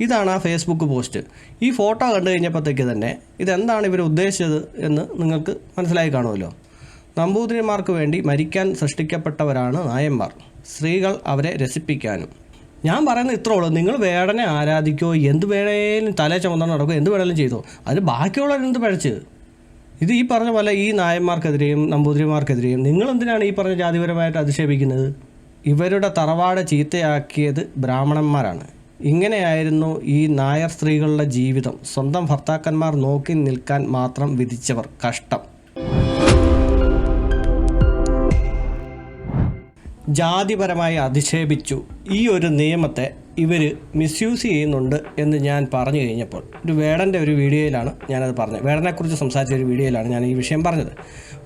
ഇതാണ് ആ Facebook post ഈ ഫോട്ടോ കണ്ടു കഴിഞ്ഞപ്പോഴത്തേക്ക് തന്നെ ഇതെന്താണ് ഇവർ ഉദ്ദേശിച്ചത് എന്ന് നിങ്ങൾക്ക് മനസ്സിലായി കാണുമല്ലോ. നമ്പൂതിരിമാർക്ക് വേണ്ടി മരിക്കാൻ സൃഷ്ടിക്കപ്പെട്ടവരാണ് നായന്മാർ. സ്ത്രീകൾ അവരെ രസിപ്പിക്കാനും. ഞാൻ പറയുന്നത് ഇത്രേ ഉള്ളൂ. നിങ്ങൾ വേടനെ ആരാധിക്കോ എന്ത് വേണേലും തലേ ചുമന്നാണ് നടക്കുക എന്ത് വേണേലും ചെയ്തോ അതിന് ബാക്കിയുള്ളവരെന്ത് പഴച്ച്? ഇത് ഈ പറഞ്ഞ പോലെ ഈ നായന്മാർക്കെതിരെയും നമ്പൂതിരിമാർക്കെതിരെയും നിങ്ങൾ എന്തിനാണ് ഈ പറഞ്ഞ ജാതിപരമായിട്ട് അധിക്ഷേപിക്കുന്നത്? ഇവരുടെ തറവാട് ചീത്തയാക്കിയത് ബ്രാഹ്മണന്മാരാണ്. ഇങ്ങനെയായിരുന്നു ഈ നായർ സ്ത്രീകളുടെ ജീവിതം. സ്വന്തം ഭർത്താക്കന്മാർ നോക്കി നിൽക്കാൻ മാത്രം വിധിച്ചവർ കഷ്ടം. ജാതിപരമായി അധിക്ഷേപിച്ചു. ഈ ഒരു നിയമത്തെ ഇവർ മിസ്യൂസ് ചെയ്യുന്നുണ്ട് എന്ന് ഞാൻ പറഞ്ഞു കഴിഞ്ഞപ്പോൾ ഒരു വേടന്റെ ഒരു വീഡിയോയിലാണ് ഞാനത് പറഞ്ഞത്. വേടനെക്കുറിച്ച് സംസാരിച്ച ഒരു വീഡിയോയിലാണ് ഞാൻ ഈ വിഷയം പറഞ്ഞത്.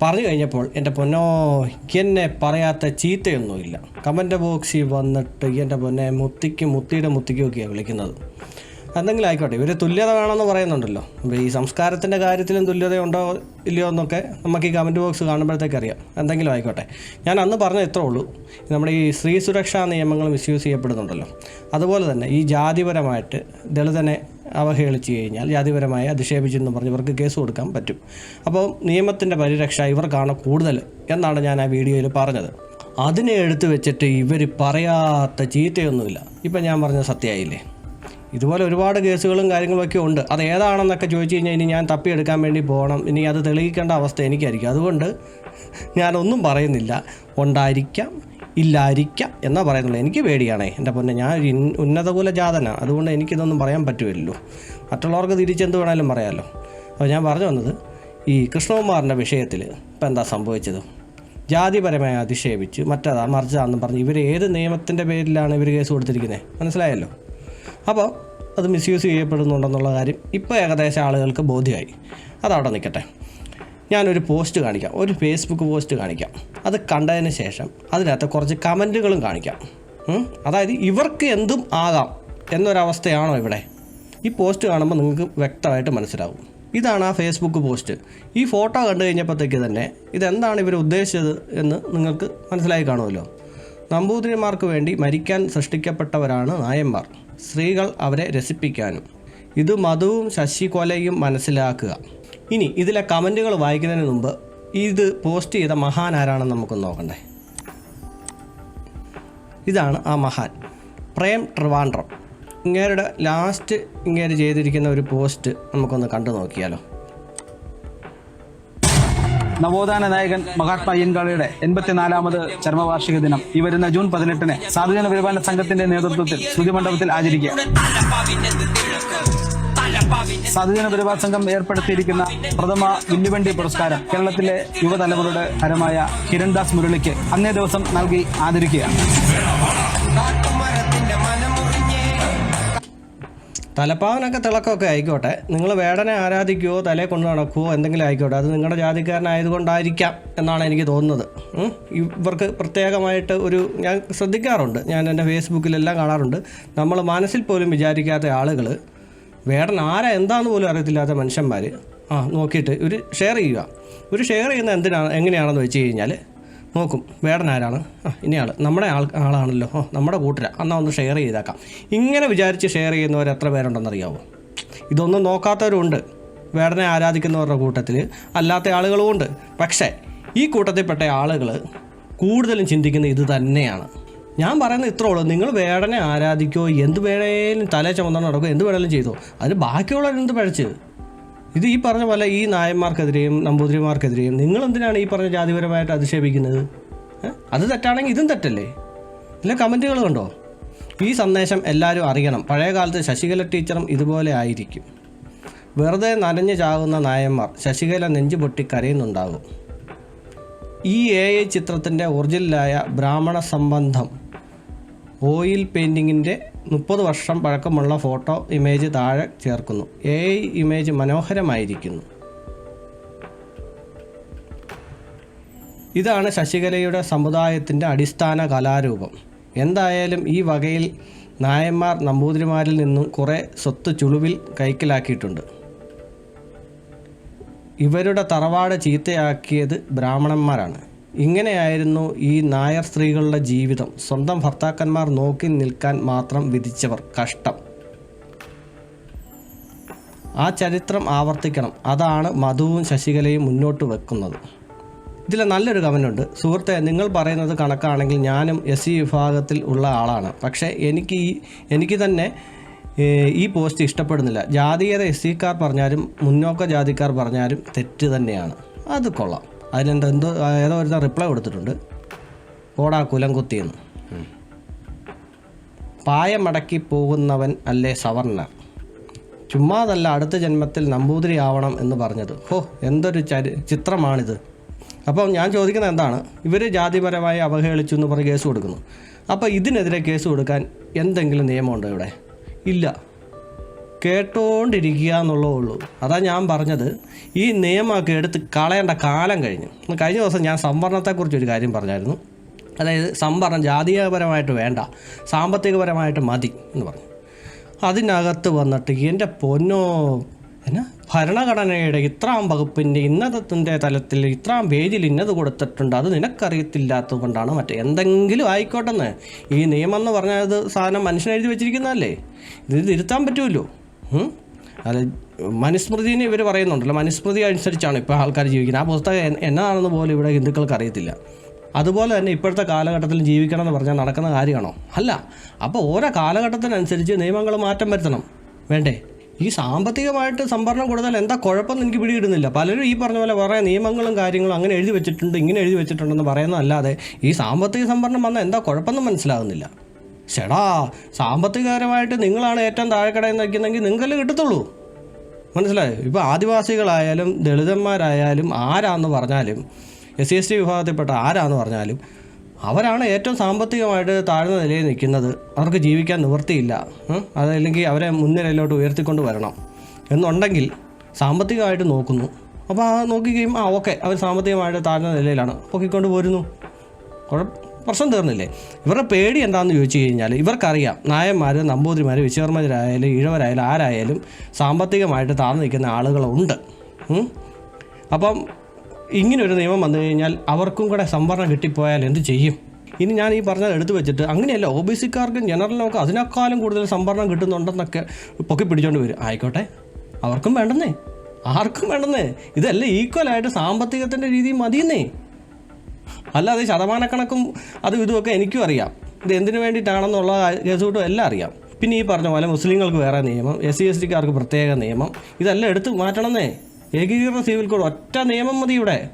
പറഞ്ഞു കഴിഞ്ഞപ്പോൾ എന്റെ പൊന്നോ എന്നെ പറയാത്ത ചീത്തയൊന്നുമില്ല. കമന്റ് ബോക്സിൽ വന്നിട്ട് എന്റെ പൊന്നെ മുത്തിക്ക് മുത്തിയുടെ മുത്തിക്കൊക്കെയാണ് വിളിക്കുന്നത്. എന്തെങ്കിലും ആയിക്കോട്ടെ ഇവർ തുല്യത വേണമെന്ന് പറയുന്നുണ്ടല്ലോ. അപ്പോൾ ഈ സംസ്കാരത്തിന്റെ കാര്യത്തിലും തുല്യതയുണ്ടോ ഇല്ലയോ എന്നൊക്കെ നമുക്ക് ഈ കമന്റ് ബോക്സ് കാണുമ്പോഴത്തേക്ക് അറിയാം. എന്തെങ്കിലും ആയിക്കോട്ടെ ഞാൻ അന്ന് പറഞ്ഞ ഇത്രേ ഉള്ളൂ. നമ്മുടെ ഈ സ്ത്രീ സുരക്ഷാ നിയമങ്ങൾ മിസ്യൂസ് ചെയ്യപ്പെടുന്നുണ്ടല്ലോ. അതുപോലെ തന്നെ ഈ ജാതിപരമായിട്ട് ദളിതനെ അവഹേളിച്ച് കഴിഞ്ഞാൽ ജാതിപരമായി അധിക്ഷേപിച്ചെന്ന് പറഞ്ഞ് ഇവർക്ക് കേസ് കൊടുക്കാൻ പറ്റും. അപ്പോൾ നിയമത്തിന്റെ പരിരക്ഷ ഇവർക്കാണ് കൂടുതൽ എന്നാണ് ഞാൻ ആ വീഡിയോയിൽ പറഞ്ഞത്. അതിനെ എടുത്തു വെച്ചിട്ട് ഇവർ പറയാത്ത ചീത്തയൊന്നുമില്ല. ഇപ്പം ഞാൻ പറഞ്ഞ സത്യമായില്ലേ? ഇതുപോലെ ഒരുപാട് കേസുകളും കാര്യങ്ങളൊക്കെ ഉണ്ട്. അത് ഏതാണെന്നൊക്കെ ചോദിച്ചു കഴിഞ്ഞാൽ ഇനി ഞാൻ തപ്പിയെടുക്കാൻ വേണ്ടി പോകണം. ഇനി അത് തെളിയിക്കേണ്ട അവസ്ഥ എനിക്കായിരിക്കും. അതുകൊണ്ട് ഞാനൊന്നും പറയുന്നില്ല. ഉണ്ടായിരിക്കാം. ഇല്ലായിരിക്കാം എന്നാ പറയുന്നുള്ളൂ എനിക്ക് പേടിയാണേ. എന്റെ പൊന്നെ ഞാൻ ഉന്നത കുല ജാതനാണ് അതുകൊണ്ട് എനിക്കിതൊന്നും പറയാൻ പറ്റുമല്ലോ മറ്റുള്ളവർക്ക് തിരിച്ചെന്ത് വേണേലും പറയാമല്ലോ അപ്പോൾ ഞാൻ പറഞ്ഞു വന്നത് ഈ കൃഷ്ണകുമാറിന്റെ വിഷയത്തിൽ ഇപ്പം എന്താ സംഭവിച്ചത്? ജാതിപരമായി അധിക്ഷേപിച്ച്. മറ്റേതാ മറിച്ചതാണെന്ന് പറഞ്ഞ്. ഇവർ ഏത് നിയമത്തിന്റെ പേരിലാണ് ഇവർ കേസ് കൊടുത്തിരിക്കുന്നത്? മനസ്സിലായല്ലോ? അപ്പോൾ അത് മിസ്യൂസ് ചെയ്യപ്പെടുന്നുണ്ടെന്നുള്ള കാര്യം ഇപ്പോൾ ഏകദേശം ആളുകൾക്ക് ബോധ്യമായി. അതവിടെ നിൽക്കട്ടെ. ഞാനൊരു പോസ്റ്റ് കാണിക്കാം. ഒരു ഫേസ്ബുക്ക് പോസ്റ്റ് കാണിക്കാം. അത് കണ്ടതിന് ശേഷം അതിനകത്ത് കുറച്ച് കമന്റുകളും കാണിക്കാം? അതായത് ഇവർക്ക് എന്തും ആകാം എന്നൊരവസ്ഥയാണോ ഇവിടെ? ഈ പോസ്റ്റ് കാണുമ്പോൾ നിങ്ങൾക്ക് വ്യക്തമായിട്ട് മനസ്സിലാവും. ഇതാണ് ആ ഫേസ്ബുക്ക് പോസ്റ്റ്. ഈ ഫോട്ടോ കണ്ടു കഴിഞ്ഞപ്പോഴത്തേക്ക് തന്നെ ഇതെന്താണ് ഇവർ ഉദ്ദേശിച്ചത് എന്ന് നിങ്ങൾക്ക് മനസ്സിലായി കാണുമല്ലോ. നമ്പൂതിരിമാർക്ക് വേണ്ടി മരിക്കാൻ സൃഷ്ടിക്കപ്പെട്ടവരാണ് നായന്മാർ. സ്ത്രീകൾ അവരെ രസിപ്പിക്കാനും. ഇത് മധുവും ശശികൊലയും മനസ്സിലാക്കുക. ഇനി ഇതിലെ കമന്റുകൾ വായിക്കുന്നതിന് മുമ്പ് ഇത് പോസ്റ്റ് ചെയ്ത മഹാൻ ആരാണെന്ന് നമുക്കൊന്ന് നോക്കണ്ടേ? ഇതാണ് ആ മഹാൻ. പ്രേം ട്രിവാൻഡ്രം. ഇങ്ങേരുടെ ലാസ്റ്റ് ഇങ്ങേര് ചെയ്തിരിക്കുന്ന ഒരു പോസ്റ്റ് നമുക്കൊന്ന് കണ്ടു നോക്കിയാലോ. നവോത്ഥാന നായകൻ മഹാത്മാ അയ്യൻകാളിയുടെ എൺപത്തിനാലാമത് ചരമവാർഷിക ദിനം ഈ വരുന്ന ജൂൺ പതിനെട്ടിന് സാധുജന പരിപാലന സംഘത്തിന്റെ നേതൃത്വത്തിൽ ശ്രുതിമണ്ഡപത്തിൽ ആചരിക്കുക. സാധുജന പരിപാടി സംഘം ഏർപ്പെടുത്തിയിരിക്കുന്ന പ്രഥമ വില്ലുവണ്ടി പുരസ്കാരം കേരളത്തിലെ യുവതലമുറയുടെ ഹരമായ കിരൺദാസ് മുരളിക്ക് അന്നേ ദിവസം നൽകി ആദരിക്കുകയാണ്. തലപ്പാവനൊക്കെ തിളക്കമൊക്കെ ആയിക്കോട്ടെ. നിങ്ങൾ വേടനെ ആരാധിക്കുവോ തലേ കൊണ്ടു നടക്കുവോ എന്തെങ്കിലും ആയിക്കോട്ടെ. അത് നിങ്ങളുടെ ജാതിക്കാരനായതുകൊണ്ടായിരിക്കാം എന്നാണ് എനിക്ക് തോന്നുന്നത്. ഇവർക്ക് പ്രത്യേകമായിട്ട് ഒരു ഞാൻ ശ്രദ്ധിക്കാറുണ്ട്. ഞാൻ എന്റെ ഫേസ്ബുക്കിലെല്ലാം കാണാറുണ്ട്. നമ്മൾ മനസ്സിൽ പോലും വിചാരിക്കാത്ത ആളുകൾ വേടൻ ആരാ എന്താന്ന് പോലും അറിയത്തില്ലാത്ത മനുഷ്യന്മാർ ആ നോക്കിയിട്ട് ഒരു ഷെയർ ചെയ്യുക. ഒരു ഷെയർ ചെയ്യുന്ന എന്തിനാണ് എങ്ങനെയാണെന്ന് വെച്ച് കഴിഞ്ഞാൽ നോക്കും വേടൻ ആരാണ് ആ ഇനിയാൾ നമ്മുടെ ആൾ ആളാണല്ലോ. ഓ നമ്മുടെ കൂട്ടരാ. എന്നാൽ ഒന്ന് ഷെയർ ചെയ്തേക്കാം. ഇങ്ങനെ വിചാരിച്ച് ഷെയർ ചെയ്യുന്നവർ എത്ര പേരുണ്ടെന്ന് പേരുണ്ടെന്നറിയാവോ ഇതൊന്നും നോക്കാത്തവരുണ്ട്. വേടനെ ആരാധിക്കുന്നവരുടെ കൂട്ടത്തിൽ അല്ലാത്ത ആളുകളുമുണ്ട്. പക്ഷേ ഈ കൂട്ടത്തിൽപ്പെട്ട ആളുകൾ കൂടുതലും ചിന്തിക്കുന്നത് ഇത് തന്നെയാണ്. ഞാൻ പറയുന്നത് ഇത്രേ ഉള്ളൂ. നിങ്ങൾ വേടനെ ആരാധിക്കോ എന്ത് വേണേലും തലേ ചുമന്നാണ് നടക്കോ എന്ത് വേണേലും ചെയ്തോ. അതിന് ബാക്കിയുള്ളവരെന്ത് പഴച്ച്? ഇത് ഈ പറഞ്ഞ പോലെ ഈ നായന്മാർക്കെതിരെയും നമ്പൂതിരിമാർക്കെതിരെയും നിങ്ങൾ എന്തിനാണ് ഈ പറഞ്ഞ ജാതിപരമായിട്ട് അധിക്ഷേപിക്കുന്നത്? അത് തെറ്റാണെങ്കിൽ ഇതും തെറ്റല്ലേ? ഇല്ല കമന്റുകൾ കണ്ടോ? ഈ സന്ദേശം എല്ലാവരും അറിയണം. പഴയ കാലത്ത് ശശികല ടീച്ചറും ഇതുപോലെ ആയിരിക്കും. വെറുതെ നനഞ്ഞു ചാകുന്ന നായന്മാർ ശശികല നെഞ്ചു പൊട്ടി കരയുന്നുണ്ടാകും ഈ എ ഐ ചിത്രത്തിന്റെ ഒറിജിനലായ ബ്രാഹ്മണ സംബന്ധം ഓയിൽ പെയിന്റിങ്ങിന്റെ മുപ്പത് വർഷം പഴക്കമുള്ള ഫോട്ടോ ഇമേജ് താഴെ ചേർക്കുന്നു. എ ഇമേജ് മനോഹരമായിരിക്കുന്നു. ഇതാണ് ശശികലയുടെ സമുദായത്തിന്റെ അടിസ്ഥാന കലാരൂപം. എന്തായാലും ഈ വകയിൽ നായന്മാർ നമ്പൂതിരിമാരിൽ നിന്നും കുറേ സ്വത്ത് ചുളുവിൽ കൈക്കലാക്കിയിട്ടുണ്ട്. ഇവരുടെ തറവാട് ചീത്തയാക്കിയത് ബ്രാഹ്മണന്മാരാണ്. ഇങ്ങനെയായിരുന്നു ഈ നായർ സ്ത്രീകളുടെ ജീവിതം. സ്വന്തം ഭർത്താക്കന്മാർ നോക്കി നിൽക്കാൻ മാത്രം വിധിച്ചവർ കഷ്ടം. ആ ചരിത്രം ആവർത്തിക്കണം. അതാണ് മധുവും ശശികലയും മുന്നോട്ട് വെക്കുന്നത്. ഇതിൽ നല്ലൊരു കമന്റുണ്ട് സുഹൃത്തെ നിങ്ങൾ പറയുന്നത് കണക്കാണെങ്കിൽ ഞാനും എസ് സി വിഭാഗത്തിൽ ഉള്ള ആളാണ്. പക്ഷേ എനിക്ക് ഈ എനിക്ക് തന്നെ ഈ പോസ്റ്റ് ഇഷ്ടപ്പെടുന്നില്ല. ജാതീയത എസ് സിക്കാർ പറഞ്ഞാലും മുന്നോക്ക ജാതിക്കാർ പറഞ്ഞാലും തെറ്റ് തന്നെയാണ്. അത് കൊള്ളാം. അതിലെന്താ എന്തോ ഏതോ ഒരു റിപ്ലൈ കൊടുത്തിട്ടുണ്ട്. ഓടാ കുലം കുത്തിയെന്ന്. പായമടക്കി മടക്കി പോകുന്നവൻ അല്ലേ സവർണർ ചുമ്മാതല്ല അടുത്ത ജന്മത്തിൽ നമ്പൂതിരി ആവണം എന്ന് പറഞ്ഞത്. ഹോ എന്തൊരു ചരി ചിത്രമാണിത്. അപ്പം ഞാൻ ചോദിക്കുന്നത് എന്താണ്? ഇവർ ജാതിപരമായി അവഹേളിച്ചു എന്ന് പറഞ്ഞ് കേസ് കൊടുക്കുന്നു. അപ്പോൾ ഇതിനെതിരെ കേസ് കൊടുക്കാൻ എന്തെങ്കിലും നിയമമുണ്ടോ ഇവിടെ? ഇല്ല. കേട്ടോണ്ടിരിക്കുക എന്നുള്ളതേ ഉള്ളൂ. അതാ ഞാൻ പറഞ്ഞത്. ഈ നിയമമൊക്കെ എടുത്ത് കളയേണ്ട കാലം കഴിഞ്ഞു. കഴിഞ്ഞ ദിവസം ഞാൻ സംവരണത്തെക്കുറിച്ച് ഒരു കാര്യം പറഞ്ഞായിരുന്നു. അതായത് സംവരണം ജാതീയപരമായിട്ട് വേണ്ട സാമ്പത്തികപരമായിട്ട് മതി എന്ന് പറഞ്ഞു. അതിനകത്ത് വന്നിട്ട് എന്റെ പൊന്നോ എന്നാ ഭരണഘടനയുടെ ഇത്രാം വകുപ്പിന്റെ ഇന്നതത്തിന്റെ തലത്തിൽ ഇത്രാം പേജിൽ ഇന്നത് കൊടുത്തിട്ടുണ്ട്. അത് നിനക്കറിയത്തില്ലാത്തത് കൊണ്ടാണ് മറ്റേ. എന്തെങ്കിലും ആയിക്കോട്ടെന്ന്. ഈ നിയമം എന്ന് പറഞ്ഞാൽ അത് സാധനം മനുഷ്യനെഴുതി വെച്ചിരിക്കുന്നതല്ലേ? ഇത് തിരുത്താൻ പറ്റുമല്ലോ? അത് മനുസ്മൃതിനെ ഇവർ പറയുന്നുണ്ടല്ലോ. മനുസ്മൃതി അനുസരിച്ചാണ് ഇപ്പോൾ ആൾക്കാർ ജീവിക്കുന്നത്. ആ പുസ്തകം എന്നാണെന്ന് പോലും ഇവിടെ ഹിന്ദുക്കൾക്ക് അറിയത്തില്ല. അതുപോലെ തന്നെ ഇപ്പോഴത്തെ കാലഘട്ടത്തിൽ ജീവിക്കണം എന്ന് പറഞ്ഞാൽ നടക്കുന്ന കാര്യമാണോ? അല്ല. അപ്പോൾ ഓരോ കാലഘട്ടത്തിനനുസരിച്ച് നിയമങ്ങൾ മാറ്റം വരുത്തണം. വേണ്ടേ? ഈ സാമ്പത്തികമായിട്ട് സംഭരണം കൊടുത്താൽ എന്താ കുഴപ്പമെന്ന് എനിക്ക് പിടിയിടുന്നില്ല പലരും ഈ പറഞ്ഞ പോലെ കുറേ നിയമങ്ങളും കാര്യങ്ങളും അങ്ങനെ എഴുതി വെച്ചിട്ടുണ്ട് ഇങ്ങനെ എഴുതി വെച്ചിട്ടുണ്ടെന്ന് പറയുന്നതല്ലാതെ ഈ സാമ്പത്തിക സംഭരണം വന്നാൽ എന്താ കുഴപ്പമെന്ന് മനസ്സിലാകുന്നില്ല. ചേടാ സാമ്പത്തികപരമായിട്ട് നിങ്ങളാണ് ഏറ്റവും താഴെക്കടയിൽ നിൽക്കുന്നതെങ്കിൽ നിങ്ങൾക്കല്ലേ കിട്ടത്തുള്ളൂ. മനസ്സിലായോ? ഇപ്പോൾ ആദിവാസികളായാലും ദളിതന്മാരായാലും ആരാന്ന് പറഞ്ഞാലും എസ് സി എസ് ടി വിഭാഗത്തിൽപ്പെട്ട ആരാന്ന് പറഞ്ഞാലും അവരാണ് ഏറ്റവും സാമ്പത്തികമായിട്ട് താഴ്ന്ന നിലയിൽ നിൽക്കുന്നത്. അവർക്ക് ജീവിക്കാൻ നിവൃത്തിയില്ല. അതല്ലെങ്കിൽ അവരെ മുൻനിരയിലോട്ട് ഉയർത്തിക്കൊണ്ട് വരണം. എന്നുണ്ടെങ്കിൽ സാമ്പത്തികമായിട്ട് നോക്കുന്നു. അപ്പോൾ ആ നോക്കി ആ ഓക്കെ അവർ സാമ്പത്തികമായിട്ട് താഴ്ന്ന നിലയിലാണ്. പൊക്കിക്കൊണ്ട് പോരുന്നു. കുഴപ്പം പ്രശ്നം തീർന്നില്ലേ? ഇവരുടെ പേടി എന്താണെന്ന് ചോദിച്ചു കഴിഞ്ഞാൽ ഇവർക്കറിയാം നായന്മാർ നമ്പൂതിരിമാർ വിശ്വകർമ്മരായാലും ഈഴവരായാലും ആരായാലും സാമ്പത്തികമായിട്ട് താഴ്ന്നു നിൽക്കുന്ന ആളുകളുണ്ട്? അപ്പം ഇങ്ങനൊരു നിയമം വന്നു കഴിഞ്ഞാൽ അവർക്കും കൂടെ സംവരണം കിട്ടിപ്പോയാൽ എന്ത് ചെയ്യും? ഇനി ഞാൻ ഈ പറഞ്ഞത് എടുത്തു വെച്ചിട്ട് അങ്ങനെയല്ല ഒ ബി സിക്കാർക്കും ജനറലിനൊക്കെ അതിനേക്കാളും കൂടുതൽ സംവരണം കിട്ടുന്നുണ്ടെന്നൊക്കെ പൊക്കി പിടിച്ചോണ്ട് വരും. ആയിക്കോട്ടെ അവർക്കും വേണ്ടെന്നേ. ആർക്കും വേണ്ടെന്നേ? ഇതല്ല ഈക്വലായിട്ട് സാമ്പത്തികത്തിന്റെ രീതി മതിയെന്നേ. അല്ലാതെ ശതമാനക്കണക്കും അതും ഇതുമൊക്കെ എനിക്കും അറിയാം. ഇത് എന്തിനു വേണ്ടിയിട്ടാണെന്നുള്ള കേസുകൂട്ടും എല്ലാം അറിയാം. പിന്നെ ഈ പറഞ്ഞ പോലെ മുസ്ലിങ്ങൾക്ക് വേറെ നിയമം എസ് സി എസ് ടിക്കാർക്ക് പ്രത്യേക നിയമം. ഇതെല്ലാം എടുത്തു മാറ്റണമെന്നേ. ഏകീകൃത സിവിൽ കോഡ് ഒറ്റ നിയമം മതി ഇവിടെ.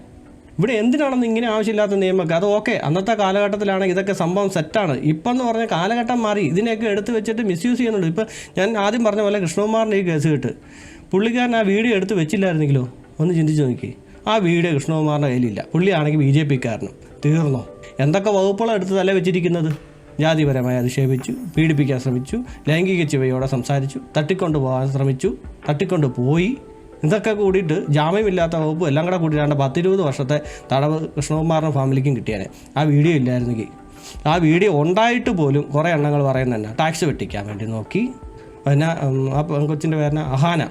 ഇവിടെ എന്തിനാണെന്ന് ഇങ്ങനെ ആവശ്യമില്ലാത്ത നിയമമൊക്കെ? അത് ഓക്കെ അന്നത്തെ കാലഘട്ടത്തിലാണ് ഇതൊക്കെ സംഭവം സെറ്റാണ്. ഇപ്പം എന്ന് പറഞ്ഞ കാലഘട്ടം മാറി. ഇതിനെയൊക്കെ എടുത്തു വെച്ചിട്ട് മിസ്യൂസ് ചെയ്യുന്നുണ്ട്. ഇപ്പം ഞാൻ ആദ്യം പറഞ്ഞ പോലെ കൃഷ്ണകുമാറിന്റെ ഈ കേസ് കേട്ട്. പുള്ളിക്കാരൻ ആ വീഡിയോ എടുത്ത് വെച്ചില്ലായിരുന്നെങ്കിലോ? ഒന്ന് ചിന്തിച്ച് നോക്കി ആ വീഡിയോ കൃഷ്ണകുമാറിന്റെ കയ്യിലില്ല. പുള്ളിയാണെങ്കിൽ ബി ജെ പിക്കാരനും. തീർന്നോ? എന്തൊക്കെ വകുപ്പുകളാണ് എടുത്ത് തല വെച്ചിരിക്കുന്നത്? ജാതിപരമായി അധിക്ഷേപിച്ചു പീഡിപ്പിക്കാൻ ശ്രമിച്ചു ലൈംഗിക ചുവയോടെ സംസാരിച്ചു തട്ടിക്കൊണ്ട് പോകാൻ ശ്രമിച്ചു തട്ടിക്കൊണ്ട് പോയി. ഇതൊക്കെ കൂടിയിട്ട് ജാമ്യമില്ലാത്ത വകുപ്പ് എല്ലാം കൂടെ കൂടിയിട്ടാണ് പത്തിരുപത് വർഷത്തെ തടവ് കൃഷ്ണകുമാറിനും ഫാമിലിക്കും കിട്ടിയാനെ. ആ വീഡിയോ ഇല്ലായിരുന്നെങ്കിൽ. ആ വീഡിയോ ഉണ്ടായിട്ട് പോലും കുറേ എണ്ണങ്ങൾ പറയുന്നത് തന്നെ ടാക്സ് വെട്ടിക്കാൻ വേണ്ടി നോക്കി. പിന്നെ ആ കൊച്ചിന്റെ പേരിന അഹാന.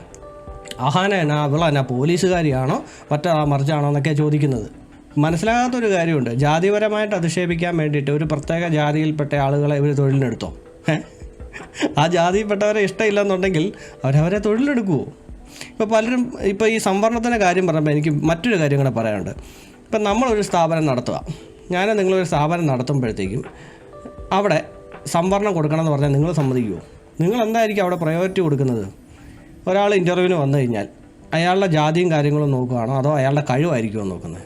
അഹാന എന്നാ അവള എന്നാ പോലീസുകാരിയാണോ? മറ്റാ മറിച്ചാണോ എന്നൊക്കെ ചോദിക്കുന്നത്. മനസ്സിലാകാത്തൊരു കാര്യമുണ്ട്. ജാതിപരമായിട്ട് അധിക്ഷേപിക്കാൻ വേണ്ടിയിട്ട് ഒരു പ്രത്യേക ജാതിയിൽപ്പെട്ട ആളുകളെ ഇവർ തൊഴിലിനെടുത്തോ? ആ ജാതിയിൽപ്പെട്ടവരെ ഇഷ്ടമില്ലെന്നുണ്ടെങ്കിൽ അവരവരെ തൊഴിലെടുക്കുമോ ഇപ്പോൾ പലരും ഇപ്പോൾ ഈ സംവരണത്തിന്റെ കാര്യം പറയുമ്പോൾ എനിക്ക് മറ്റൊരു കാര്യം കൂടെ പറയാനുണ്ട്. ഇപ്പം നമ്മളൊരു സ്ഥാപനം നടത്തുക. ഞാൻ നിങ്ങളൊരു സ്ഥാപനം നടത്തുമ്പോഴത്തേക്കും അവിടെ സംവരണം കൊടുക്കണം എന്ന് പറഞ്ഞാൽ നിങ്ങൾ സമ്മതിക്കുമോ നിങ്ങൾ എന്തായിരിക്കും അവിടെ പ്രയോറിറ്റി കൊടുക്കുന്നത്? ഒരാൾ ഇന്റർവ്യൂവിന് വന്നു കഴിഞ്ഞാൽ അയാളുടെ ജാതിയും കാര്യങ്ങളും നോക്കുകയാണോ? അതോ അയാളുടെ കഴിവായിരിക്കുമോ നോക്കുന്നത്?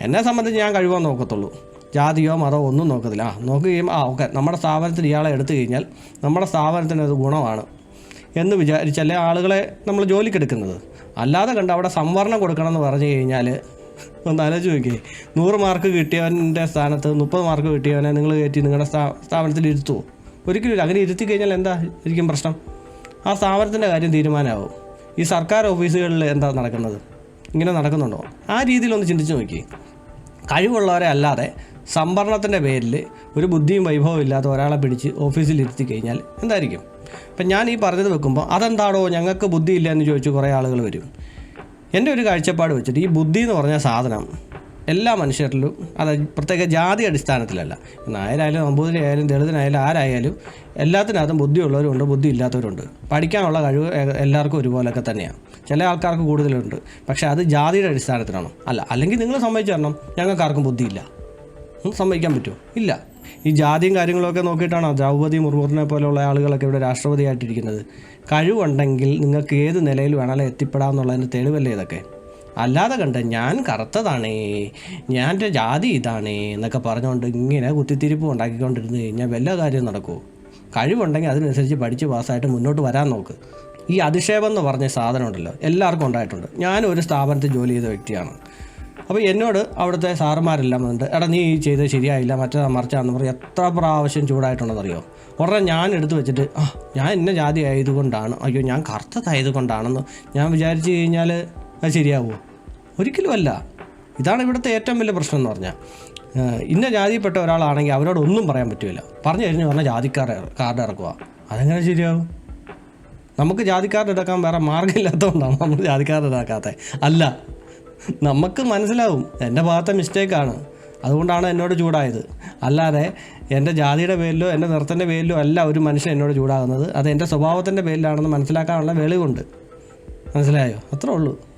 എന്നെ സംബന്ധിച്ച് ഞാൻ കഴിവോ നോക്കത്തുള്ളൂ. ജാതിയോ മതമോ ഒന്നും നോക്കത്തില്ല. ആ നോക്കി കഴിയുമ്പോൾ ആ ഓക്കെ. നമ്മുടെ സ്ഥാപനത്തിൽ ഇയാളെ എടുത്തു കഴിഞ്ഞാൽ നമ്മുടെ സ്ഥാപനത്തിന് അത് ഗുണമാണ് എന്ന് വിചാരിച്ചല്ലേ ആളുകളെ നമ്മൾ ജോലിക്കെടുക്കുന്നത് അല്ലാതെ കണ്ട് അവിടെ സംവരണം കൊടുക്കണം എന്ന് പറഞ്ഞു കഴിഞ്ഞാൽ ഒന്ന് ആലോചിച്ച് നോക്കിയേ. നൂറ് മാർക്ക് കിട്ടിയവന്റെ സ്ഥാനത്ത് മുപ്പത് മാർക്ക് കിട്ടിയവനെ നിങ്ങൾ കയറ്റി നിങ്ങളുടെ സ്ഥാ സ്ഥാപനത്തിൽ ഇരുത്തുമോ ഒരിക്കലും അങ്ങനെ ഇരുത്തി കഴിഞ്ഞാൽ എന്താ ഇരിക്കും പ്രശ്നം? ആ സ്ഥാപനത്തിന്റെ കാര്യം തീരുമാനമാവും. ഈ സർക്കാർ ഓഫീസുകളിൽ എന്താ നടക്കുന്നത്? ഇങ്ങനെ നടക്കുന്നുണ്ടോ? ആ രീതിയിലൊന്ന് ചിന്തിച്ച് നോക്കി. കഴിവുള്ളവരെ അല്ലാതെ സംവരണത്തിന്റെ പേരിൽ ഒരു ബുദ്ധിയും വൈഭവവും ഇല്ലാത്ത ഒരാളെ പിടിച്ച് ഓഫീസിൽ ഇരുത്തി കഴിഞ്ഞാൽ എന്തായിരിക്കും? അപ്പം ഞാൻ ഈ പറഞ്ഞത് വെക്കുമ്പോൾ അതെന്താണോ? ഞങ്ങൾക്ക് ബുദ്ധിയില്ല എന്ന് ചോദിച്ചു കുറേ ആളുകൾ വരും. എന്റെ ഒരു കാഴ്ചപ്പാട് വെച്ചിട്ട് ഈ ബുദ്ധി എന്ന് പറഞ്ഞ സാധനം എല്ലാ മനുഷ്യരിലും അത് പ്രത്യേക ജാതി അടിസ്ഥാനത്തിലല്ല. നായരായാലും നമ്പൂതിരിയായാലും ദളിതനായാലും ആരായാലും എല്ലാത്തിനകത്തും ബുദ്ധിയുള്ളവരുണ്ട് ബുദ്ധി ഇല്ലാത്തവരുണ്ട് പഠിക്കാനുള്ള കഴിവ് എല്ലാവർക്കും ഒരുപോലൊക്കെ തന്നെയാണ്. ചില ആൾക്കാർക്ക് കൂടുതലുണ്ട്. പക്ഷേ അത് ജാതിയുടെ അടിസ്ഥാനത്തിലാണോ. അല്ല അല്ലെങ്കിൽ നിങ്ങൾ സമ്മതിച്ചു തരണം ഞങ്ങൾക്കാർക്കും ബുദ്ധിയില്ല. ഇല്ല സമ്മതിക്കാൻ പറ്റുമോ? ഇല്ല. ഈ ജാതിയും കാര്യങ്ങളൊക്കെ നോക്കിയിട്ടാണോ ദ്രൗപദി മുർമുറിനെ പോലെയുള്ള ആളുകളൊക്കെ ഇവിടെ രാഷ്ട്രപതിയായിട്ടിരിക്കുന്നത്? കഴിവുണ്ടെങ്കിൽ നിങ്ങൾക്ക് ഏത് നിലയിൽ വേണമെങ്കിലും എത്തിപ്പെടാമെന്നുള്ളതിന്റെ തെളിവല്ലേ ഇതൊക്കെ? അല്ലാതെ കണ്ട ഞാൻ കറുത്തതാണേ ഞാൻ എന്റെ ജാതി ഇതാണേ എന്നൊക്കെ പറഞ്ഞുകൊണ്ട് ഇങ്ങനെ കുത്തിത്തിരിപ്പ് ഉണ്ടാക്കിക്കൊണ്ടിരുന്ന് കഴിഞ്ഞാൽ വല്ല കാര്യം നടക്കുമോ കഴിവുണ്ടെങ്കിൽ അതിനനുസരിച്ച് പഠിച്ച് പാസ്സായിട്ട് മുന്നോട്ട് വരാൻ നോക്ക്. ഈ അധിക്ഷേപം എന്ന് പറഞ്ഞ സാധനം ഉണ്ടല്ലോ എല്ലാവർക്കും ഉണ്ടായിട്ടുണ്ട്. ഞാനും ഒരു സ്ഥാപനത്തിൽ ജോലി ചെയ്ത വ്യക്തിയാണ്. അപ്പോൾ എന്നോട് അവിടുത്തെ സാറുമാരെല്ലാം ഉണ്ട് എടാ നീ ഈ ചെയ്തത് ശരിയായില്ല മറ്റേ മറിച്ചാന്ന് പറഞ്ഞ് എത്ര പ്രാവശ്യം ചൂടായിട്ടുണ്ടെന്നറിയോ? ഉടനെ ഞാൻ എടുത്തു വെച്ചിട്ട് ആ ഞാൻ ഇന്ന ജാതി ആയതുകൊണ്ടാണ് അയ്യോ ഞാൻ കറുത്തതായതുകൊണ്ടാണെന്ന് ഞാൻ വിചാരിച്ചു കഴിഞ്ഞാൽ അത് ശരിയാവുമോ ഒരിക്കലും അല്ല. ഇതാണ് ഇവിടുത്തെ ഏറ്റവും വലിയ പ്രശ്നം എന്ന് പറഞ്ഞാൽ. ഇന്ന ജാതിയിൽപ്പെട്ട ഒരാളാണെങ്കിൽ അവരോട് ഒന്നും പറയാൻ പറ്റില്ല. പറഞ്ഞു കഴിഞ്ഞ് പറഞ്ഞാൽ ജാതിക്കാർ കാർഡ് ഇറക്കുക. അതെങ്ങനെ ശരിയാവും? നമുക്ക് ജാതിക്കാരുടെ ഇടക്കാൻ വേറെ മാർഗമില്ലാത്തതുകൊണ്ടാണ് നമ്മൾ ജാതിക്കാരുടെ ഇടാക്കാത്തത് അല്ല നമുക്ക് മനസ്സിലാവും. എന്റെ ഭാഗത്തെ മിസ്റ്റേക്കാണ്. അതുകൊണ്ടാണ് എന്നോട് ചൂടായത്. അല്ലാതെ എന്റെ ജാതിയുടെ പേരിലോ എന്റെ നിറത്തിന്റെ പേരിലോ അല്ല ഒരു മനുഷ്യൻ എന്നോട് ചൂടാകുന്നത്. അത് എന്റെ സ്വഭാവത്തിന്റെ പേരിലാണെന്ന് മനസ്സിലാക്കാനുള്ള വെളിവുണ്ട്. മനസ്സിലായോ? അത്രേ ഉള്ളൂ.